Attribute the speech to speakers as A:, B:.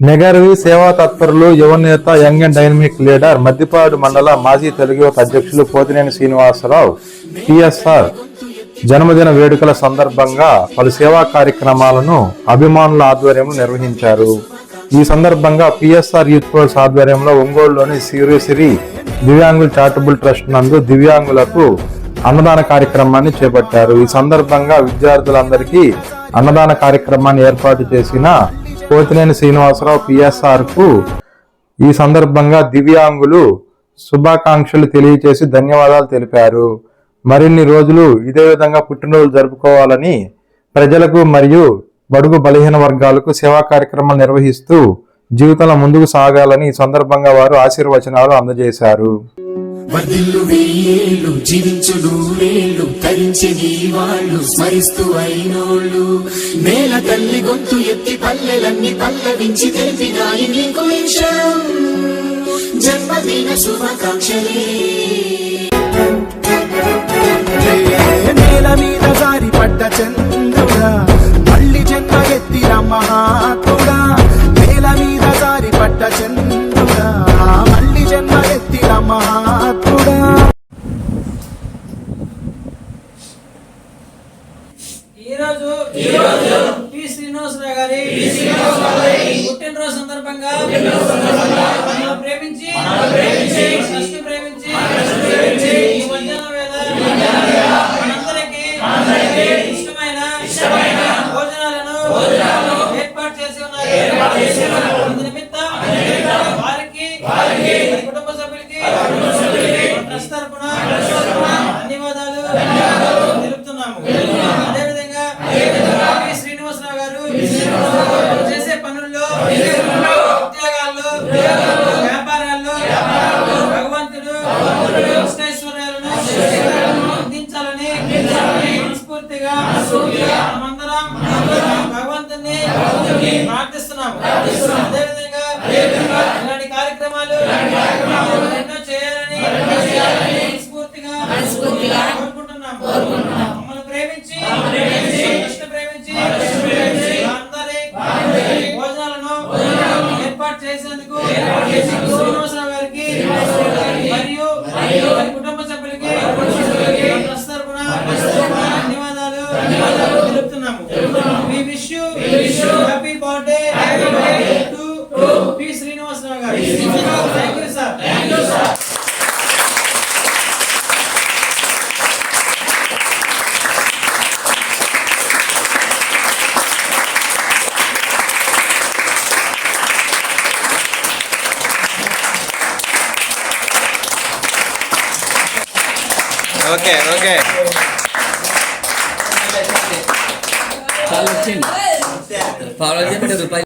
A: నెగర్వి సేవా తత్పరులు యువనేత young and dynamic leader Maddipadu మండల మాజీ తెలుగు అధ్యక్షులు పోతినేని శ్రీనివాసరావు పిఎస్ఆర్ జన్మదిన వేడుకల సందర్భంగా పలు సేవా కార్యక్రమాలను అభిమానుల ఆధ్వర్యంలో నిర్వహించారు. ఈ సందర్భంగా పిఎస్ఆర్ యూత్ ఫోర్స్ ఆధ్వర్యంలో ఒంగోలులోని సిరిసిరి దివ్యాంగుల చారిటబుల్ ట్రస్ట్ నందు దివ్యాంగులకు అన్నదాన కార్యక్రమాన్ని చేపట్టారు. ఈ సందర్భంగా విద్యార్థులందరికీ అన్నదాన కార్యక్రమాన్ని ఏర్పాటు చేసిన పోతినేని శ్రీనివాసరావు పిఎస్ఆర్కు ఈ సందర్భంగా దివ్యాంగులు శుభాకాంక్షలు తెలియజేసి ధన్యవాదాలు తెలిపారు. మరిన్ని రోజులు ఇదే విధంగా పుట్టినరోజు జరుపుకోవాలని ప్రజలకు మరియు బడుగు బలహీన వర్గాలకు సేవా కార్యక్రమాలు నిర్వహిస్తూ జీవితంలో ముందుకు సాగాలని ఈ సందర్భంగా వారు ఆశీర్వచనాలు అందజేశారు.
B: వదిల్లు వెయ్యేళ్ళు జీవించు నూరేళ్ళు తరించి నీ వాళ్ళు స్మరిస్తూ అయినోళ్ళు. నేల తల్లి గొంతు ఎత్తి పల్లెలన్నీ పల్లవించి తెలిపినాయి నీకు ఈ జన్మదిన శుభాకాంక్షలే.
C: నేల మీద జారి పడ్డ చంద్రుడా మళ్ళీ జన్మ ఎత్తిన మహాత్ముడా. నేల మీద జారి పడ్డ చంద్రుడా మళ్ళీ జన్మ ఎత్తిన మహా
D: ఈ రోజు పి శ్రీనివాసరావు గారి పుట్టినరోజు సందర్భంగా చేసే పనుల్లో ఉద్యోగాల్లో వ్యాపారాల్లో భగవంతుడు కృష్ణైశ్వర్యాలను అందించాలని మనస్ఫూర్తిగా మనమందరం భగవంతుని ప్రార్థిస్తున్నాము.
E: ఓకే ఓకే
F: చాలా వచ్చింది ఫాలో చేయండి రూపాయలు